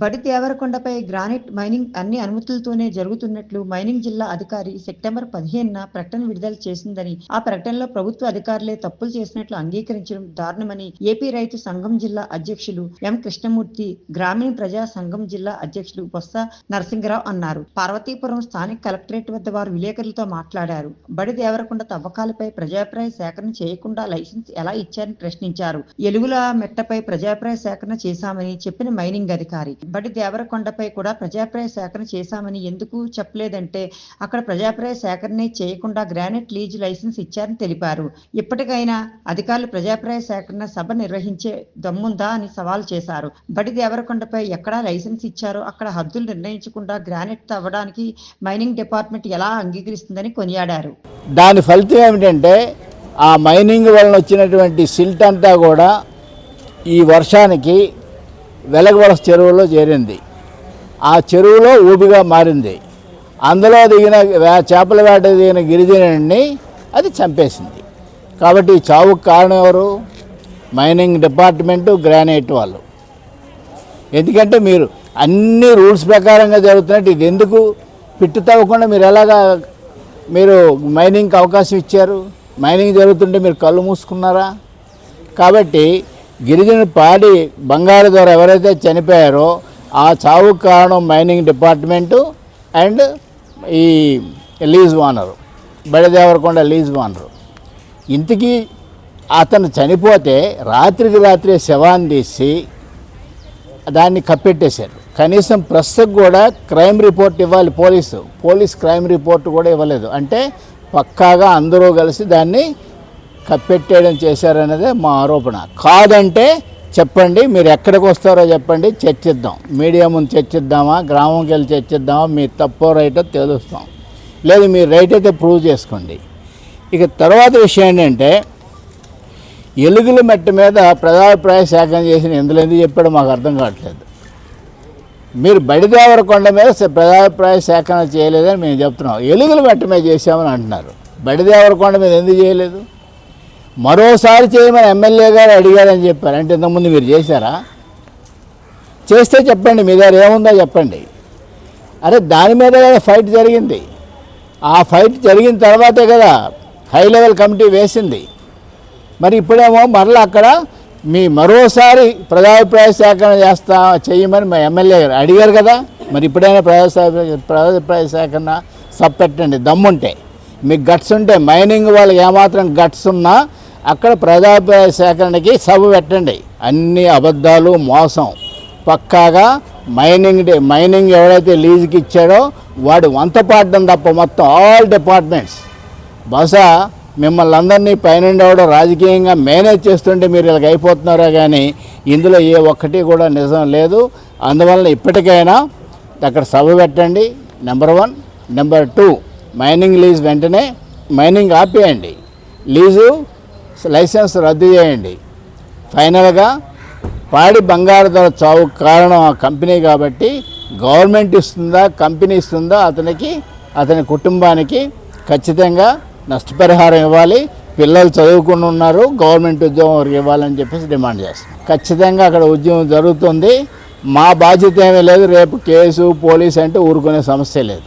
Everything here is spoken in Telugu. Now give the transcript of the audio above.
బడి దేవరకొండపై గ్రానైట్ మైనింగ్ అన్ని అనుమతులతోనే జరుగుతున్నట్లు మైనింగ్ జిల్లా అధికారి సెప్టెంబర్ పదిహేనున ప్రకటన విడుదల చేసిందని ఆ ప్రకటనలో ప్రభుత్వ అధికారులే తప్పులు చేసినట్లు అంగీకరించడం దారుణమని ఏపీ రైతు సంఘం జిల్లా అధ్యక్షులు ఎం కృష్ణమూర్తి గ్రామీణ ప్రజా సంఘం జిల్లా అధ్యక్షులు బొత్స నరసింగరావు అన్నారు. పార్వతీపురం స్థానిక కలెక్టరేట్ వద్ద వారు విలేకరులతో మాట్లాడారు. బడి దేవరకొండ తవ్వకాలపై ప్రజాభిప్రాయ సేకరణ చేయకుండా లైసెన్స్ ఎలా ఇచ్చారని ప్రశ్నించారు. ఎలుగుల మెట్టపై ప్రజాభిప్రాయ సేకరణ చేశామని చెప్పిన మైనింగ్ అధికారి. బడి దేవరకొండపై కూడా ప్రజాప్రాయ సేకరణ చేశామని ఎందుకు చెప్పలేదంటే అక్కడ ప్రజాప్రాయ సేకరణ చేయకుండా గ్రానైట్ లీజ్ లైసెన్స్ ఇచ్చారని తెలిపారు. ఇప్పటికైనా అధికారులు ప్రజాప్రాయ సేకరణ సభ నిర్వహించే దమ్ముందా అని సవాల్ చేశారు. బడి దేవరకొండపై ఎక్కడ లైసెన్స్ ఇచ్చారో అక్కడ హద్దులు నిర్ణయించకుండా గ్రానైట్ తవ్వడానికి మైనింగ్ డిపార్ట్మెంట్ ఎలా అంగీకరిస్తుందని కొనియాడారు. దాని ఫలితం ఏమిటంటే ఆ మైనింగ్ వలన వచ్చినటువంటి సిల్ట్ అంతా కూడా ఈ వర్షానికి వెలగవలస చెరువులో చేరింది. ఆ చెరువులో ఊబిగా మారింది. అందులో దిగిన చేపల వేట దిగిన గిరిజనుడిని అది చంపేసింది. కాబట్టి ఈ చావుకు కారణం ఎవరు? మైనింగ్ డిపార్ట్మెంటు గ్రానైట్ వాళ్ళు. ఎందుకంటే మీరు అన్ని రూల్స్ ప్రకారంగా జరుగుతున్నట్టు ఇది ఎందుకు పిట్టు తవ్వకుండా మీరు ఎలాగా మీరు మైనింగ్కి అవకాశం ఇచ్చారు? మైనింగ్ జరుగుతుంటే మీరు కళ్ళు మూసుకున్నారా? కాబట్టి గిరిజన పాడి బంగారు ద్వారా ఎవరైతే చనిపోయారో ఆ చావు కారణం మైనింగ్ డిపార్ట్మెంటు అండ్ ఈ lease owner Badidevarakonda lease owner ఇంతకీ అతను చనిపోతే రాత్రికి రాత్రి శవాన్ని తీసి దాన్ని కప్పెట్టేశారు. కనీసం ప్రస్తుతం కూడా క్రైమ్ రిపోర్ట్ ఇవ్వాలి పోలీసు పోలీస్ క్రైమ్ రిపోర్ట్ కూడా ఇవ్వలేదు. అంటే పక్కాగా అందరూ కలిసి దాన్ని కప్పెట్టేయడం చేశారనేదే మా ఆరోపణ. కాదంటే చెప్పండి మీరు ఎక్కడికి వస్తారో చెప్పండి చర్చిద్దాం. మీడియా ముందు చర్చిద్దామా గ్రామంకి వెళ్ళి చర్చిద్దామా మీ తప్పో రైటో తెలుస్తాం. లేదు మీరు రైట్ అయితే ప్రూవ్ చేసుకోండి. ఇక తర్వాత విషయం ఏంటంటే ఎలుగుల మెట్ట మీద ప్రజాభిప్రాయ సేకరణ చేసిన ఎందులో ఎందుకు చెప్పాడో మాకు అర్థం కావట్లేదు. మీరు బడిదేవరకొండ మీద ప్రజాభిప్రాయ సేకరణ చేయలేదని మేము చెప్తున్నాం. ఎలుగుల మెట్ట మీద చేసామని అంటున్నారు. బడిదేవరకొండ మీద ఎందుకు చేయలేదు? మరోసారి చేయమని ఎమ్మెల్యే గారు అడిగారని చెప్పారు. అంటే ఇంతకుముందు మీరు చేశారా? చేస్తే చెప్పండి మీ దగ్గర ఏముందో చెప్పండి. అరే దాని మీద కదా ఫైట్ జరిగింది. ఆ ఫైట్ జరిగిన తర్వాతే కదా హై లెవెల్ కమిటీ వేసింది. మరి ఇప్పుడేమో మరలా అక్కడ మీ మరోసారి ప్రజాభిప్రాయ సేకరణ చేస్తా చేయమని మా ఎమ్మెల్యే గారు అడిగారు కదా. మరి ఇప్పుడైనా ప్రజా ప్రజాభిప్రాయ సేకరణ సబ్ పెట్టండి దమ్ముంటే. మీకు గట్స్ ఉంటే మైనింగ్ వాళ్ళకి ఏమాత్రం గట్స్ ఉన్నా అక్కడ ప్రజాభిప్రాయ సేకరణకి సభ పెట్టండి. అన్ని అబద్ధాలు మోసం. పక్కాగా మైనింగ్ డే మైనింగ్ ఎవరైతే లీజుకి ఇచ్చాడో వాడు వంత పాడడం తప్ప మొత్తం ఆల్ డిపార్ట్మెంట్స్. బహుశా మిమ్మల్ని అందరినీ పైనుండి ఎవడో రాజకీయంగా మేనేజ్ చేస్తుంటే మీరు ఇలాగ అయిపోతున్నారా కానీ ఇందులో ఏ ఒక్కటి కూడా నిజం లేదు. అందువలన ఇప్పటికైనా అక్కడ సభ పెట్టండి. Number one number two mining lease వెంటనే మైనింగ్ ఆపేయండి. లీజు లైసెన్స్ రద్దు చేయండి. ఫైనల్గా పాడి బంగారు ధర చావు కారణం ఆ కంపెనీ కాబట్టి గవర్నమెంట్ ఇస్తుందా కంపెనీ ఇస్తుందా అతనికి అతని కుటుంబానికి ఖచ్చితంగా నష్టపరిహారం ఇవ్వాలి. పిల్లలు చదువుకుని ఉన్నారు గవర్నమెంట్ ఉద్యోగం వారికి ఇవ్వాలని చెప్పేసి డిమాండ్ చేస్తాం ఖచ్చితంగా అక్కడ ఉద్యోగం జరుగుతుంది. మా బాధ్యత ఏమీ లేదు. రేపు కేసు పోలీస్ అంటే ఊరుకునే సమస్య లేదు.